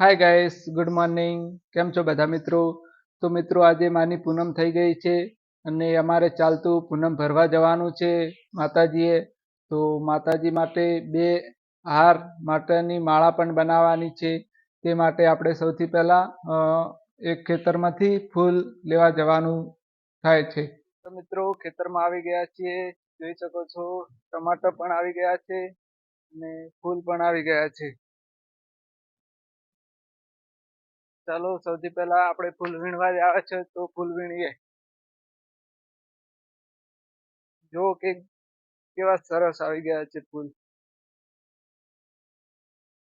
Hi guys good morning કેમ છો બધા મિત્રો? તો મિત્રો, આજે માની પૂનમ થઈ ગઈ છે અને અમારે ચાલતું પૂનમ ભરવા જવાનું છે માતાજીએ. તો માતાજી માટે બે હાર માટેની માળા પણ બનાવવાની છે. તે માટે આપણે સૌથી પહેલાં એક ખેતરમાંથી ફૂલ લેવા જવાનું થાય છે. તો મિત્રો, ખેતરમાં આવી ગયા છીએ. જોઈ શકો છો, ટમાટર પણ આવી ગયા છે અને ફૂલ પણ આવી ગયા છે. ચાલો, સૌથી પહેલા આપણે ફૂલ વીણવા જ આવે છે, તો ફૂલ વીણીએ જો કે કેવા સરસ આવી ગયા છે ફૂલ.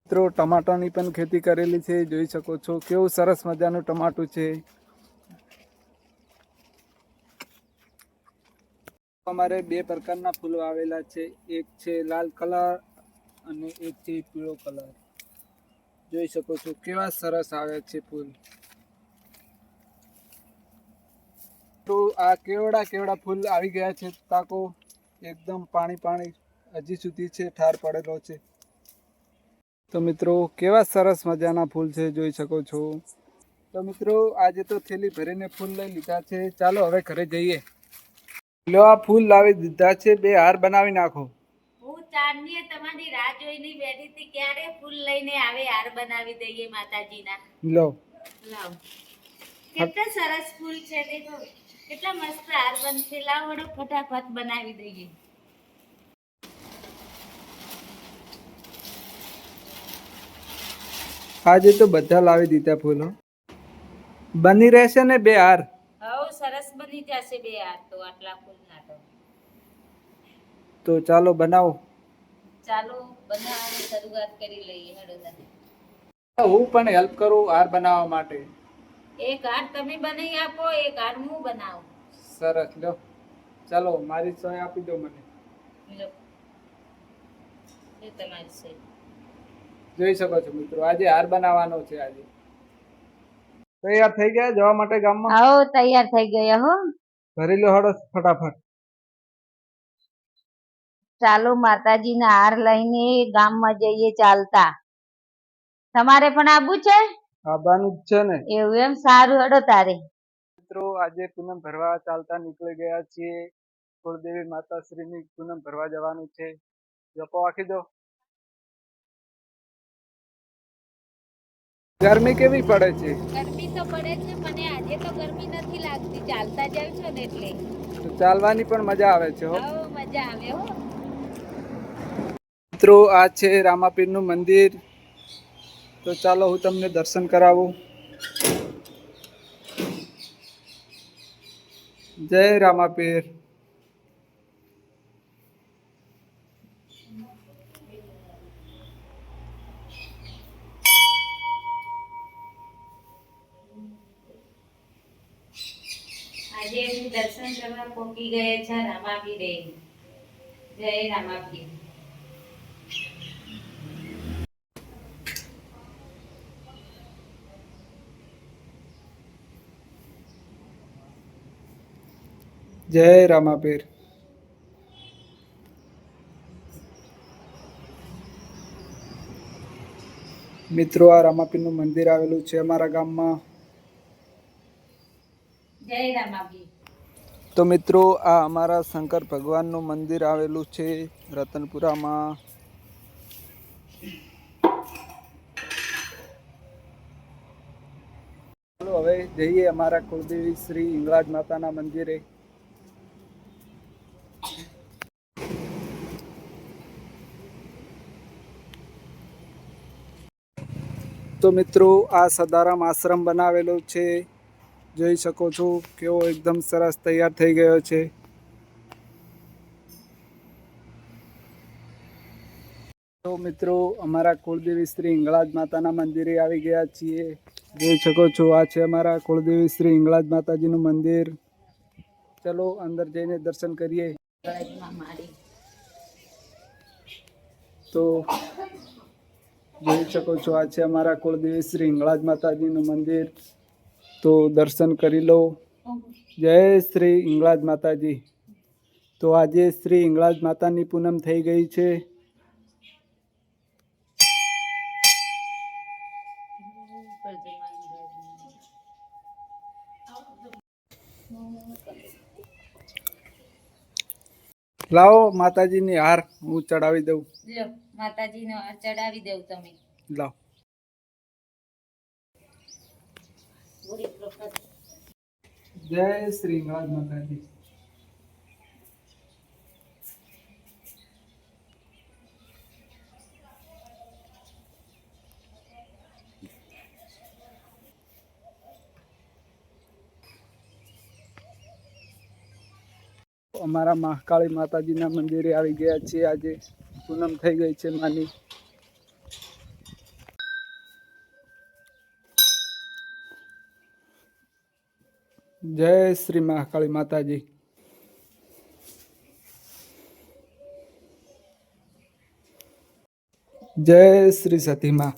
મિત્રો, ટમાટાની પણ ખેતી કરેલી છે, જોઈ શકો છો. કેવું સરસ મજાનું ટમાટું છે. અમારે બે પ્રકારના ફૂલો આવેલા છે. એક છે લાલ કલર અને એક છે પીળો કલર. જોઈ શકો છો કેવા સરસ આવે છે ફૂલ. તો આ કેવડા કેવડા ફૂલ આવી ગયા છે, તાકો એકદમ પાણી પાણી હજી સુધી છે, ઠાર પડેલો છે. તો મિત્રો, કેવા સરસ મજાના ફૂલ છે, જોઈ શકો છો. તો મિત્રો, આજે તો થેલી ભરીને ફૂલ લઈ લીધા છે. ચાલો હવે ઘરે જઈએ. લો આ ફૂલ લાવી દીધા છે, બે હાર બનાવી નાખો. ચાંદનીએ તમારી રાહ જોઈને બેઠી હતી ક્યારે ફૂલ લઈને આવે હાર બનાવી દઈએ માતાજીના? લો. લાવ. કેટલા સરસ ફૂલ છે દેખો કેટલા મસ્ત હાર બનશે. લાવ વડો ફટાફટ બનાવી દઈએ. આજે તો બધા લાવી દીધા ફૂલ. બની રહેશે ને બે હાર? હવ સરસ બની જશે બે હાર તો આટલા ફૂલના તો. તો ચાલો બનાવો. ચાલો બનાવવાની શરૂઆત કરી લઈએ હેડો તને હું પણ હેલ્પ કરું હાર બનાવવા માટે. એક હાર તમે બનાવી આપો એક હાર હું બનાવું. સરસ લો ચાલો મારી સોય આપી દો મને. લો એ તમારી છે. જોઈ શકો છો મિત્રો આજે હાર બનાવવાનો છે આજે. તૈયાર થઈ ગયા? જવા માટે ગામમાં? આવો તૈયાર થઈ ગયા હો. ભરી લો હળો ફટાફટ. ચાલો માતાજીના હાર લઈને ગામમાં જઈએ ચાલતા. તમારે પણ આવું છે? આવવાનું જ છે ને. એવું એમ? સારું હડો તારે. મિત્રો આજે પૂનમ ભરવા ચાલતા નીકળી ગયા છીએ. કુળદેવી માતાશ્રીની પૂનમ ભરવા જવાનું છે. જપો આખી દો. ગરમી કેવી પડે છે? ગરમી તો પડે છે મને આજે તો ગરમી નથી લાગતી. ચાલતા જાવ છો ને એટલે. ચાલવાની પણ મજા આવે છે હો. મજા આવે હો. મિત્રો, આ છે રામાપીરનું મંદિર. તો ચાલો હું તમને દર્શન કરાવું. જય રામાપીર. આજે દર્શન કરવા પહોંચી ગયા છે રામાપીરે. જય રામાપીર. જય રામાપીર. મિત્રો આ રામાપીરનું મંદિર આવેલું છે અમારા ગામમાં. તો મિત્રો આ અમારા શંકર ભગવાનનું મંદિર આવેલું છે રતનપુરામાં. ચાલો હવે જઈએ અમારા કુળદેવી શ્રી હિંગળાજ માતાના મંદિરે. તો મિત્રો આ સદારામ આશ્રમ બનાવેલો છે. જોઈ શકો છો કેવો એકદમ સરસ તૈયાર થઈ ગયો છે. તો મિત્રો અમારા કુળદેવી શ્રી ઇંગળાજ માતાના મંદિરે આવી ગયા છીએ. જોઈ શકો છો આ છે અમારા કુળદેવી શ્રી ઇંગળાજ માતાજીનું મંદિર. ચલો અંદર જઈને દર્શન કરીએ. તો જોઈ શકો છો, આ છે અમારા કુળદેવી શ્રી હિંગળાજ માતાજીનું મંદિર. તો દર્શન કરી લો. જય શ્રી હિંગળાજ માતાજી. તો આજે શ્રી હિંગળાજ માતાની પૂનમ થઈ ગઈ છે. લાવો માતાજીની હાર, હું ચડાવી દઉં. માતાજીનો ચડાવી દેવ તમે. લાવ. જય શ્રી રાજ માતાજી. અમારા મહાકાળી માતાજીના મંદિરે આવી ગયા છીએ આજે. પૂનમ થઈ ગઈ છે માની. જય શ્રી મહાકાળી માતાજી. જય શ્રી સતીમા.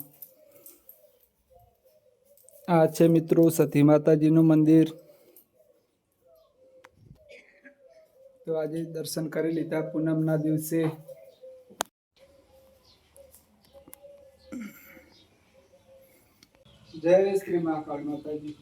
આ છે મિત્રો સતી માતાજીનું મંદિર. તો આજે દર્શન કરી લીધા પૂનમના દિવસે. જય શ્રી મહાકાળ માતાજી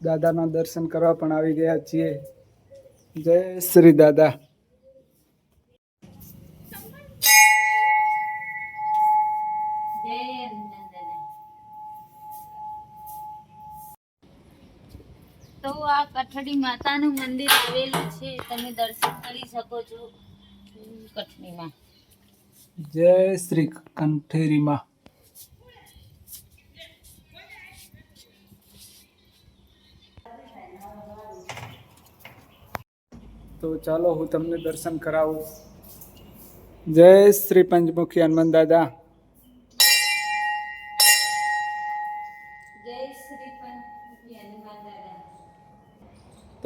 દાદાના દર્શન કરવા પણ આવી ગયા છીએ. જય શ્રી દાદા. તો આ કઠડી માતાનું મંદિર આવેલું છે. તમે દર્શન કરી શકો છો કઠડીમાં. જય શ્રી કંઠેરીમાં. તો ચાલો હું તમને દર્શન કરાવું. જય શ્રી પંચમુખી હનુમાન દાદા.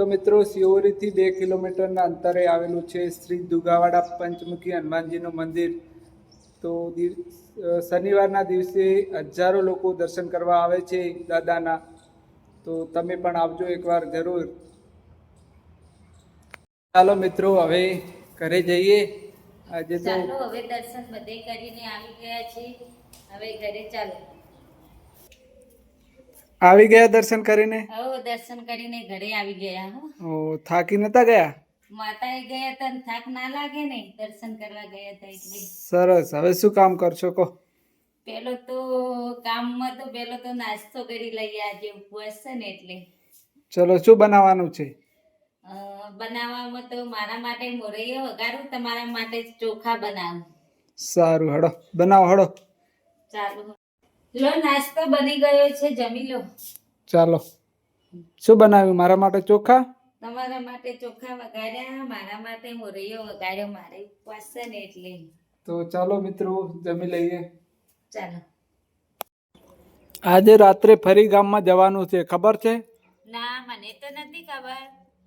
તો મિત્રો સિયોરીથી બે કિલોમીટરના અંતરે આવેલું છે શ્રી દુગાવાડા પંચમુખી હનુમાનજીનું મંદિર. તો શનિવારના દિવસે હજારો લોકો દર્શન કરવા આવે છે દાદાના. તો તમે પણ આવજો એકવાર જરૂર. ચાલો મિત્રો, હવે ઘરે જઈએ. આજે તો હવે દર્શન બધે કરીને આવી ગયા છે હવે ઘરે ચાલો. આવી ગયા દર્શન કરીને? ઓ દર્શન કરીને ઘરે આવી ગયા હો. ઓ થાકી નતા ગયા? માતાએ ગયા ને થાક ના લાગે ને દર્શન કરવા ગયા હતા એટલે સરસ. હવે શું કામ કરશો કહો? પેલો તો કામમાં તો પેલો તો નાસ્તો કરી લઈ આજે ઉપવાસ છે ને એટલે. ચલો શું બનાવવાનું છે? બનાવવામાં તો મારા માટે મોરૈયો વઘારું તમારા માટે ચોખા બનાવું. સારું હડો બનાવો હડો ચાલો. લો નાસ્તો બની ગયો છે જમી લો. ચાલો. શું બનાવ્યું? મારા માટે ચોખા? તમારા માટે ચોખા વગાડ્યા મારા માટે મોરૈયો વગાડ્યો મારે ઉપવાસ છે ને એટલે. તો ચાલો મિત્રો જમી લઈએ. ચાલો. આજે રાત્રે ફરી ગામમાં જવાનું છે ખબર છે? ના મને તો નથી ખબર.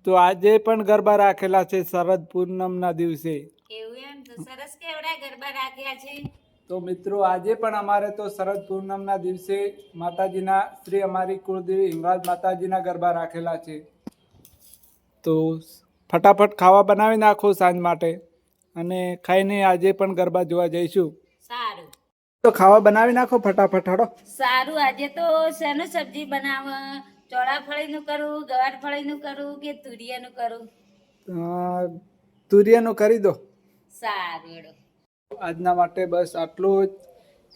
તો આજે પણ ગરબા રાખેલા છે શરદ પૂનમના દિવસે. એવું એમ? તો સરસ કેવડા ગરબા રાખ્યા છે? તો મિત્રો આજે પણ અમારે તો શરદ પૂનમના દિવસે માતાજીના શ્રી અમારી કુળદેવી હિંગળાજ માતાજીના ગરબા રાખેલા છે. તો ફટાફટ ખાવા બનાવી નાખો સાંજ માટે અને ખાઈને આજે પણ ગરબા જોવા જઈશું. સારું. તો ખાવા બનાવી નાખો ફટાફટ હડો સારું આજે તો શેનું સબ્જી બનાવ? ચોળાફળીનું કરું ગવારફળીનું કરું કે તુરિયાનું કરું? તુરિયાનું કરી દો. સારું. આજના માટે બસ આટલું જ.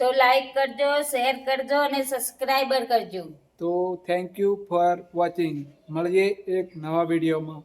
તો લાઈક કરજો શેર કરજો અને સબસ્ક્રાઈબર કરજો. તો થેન્ક યુ ફોર વોચિંગ મળીએ એક નવા વિડીયોમાં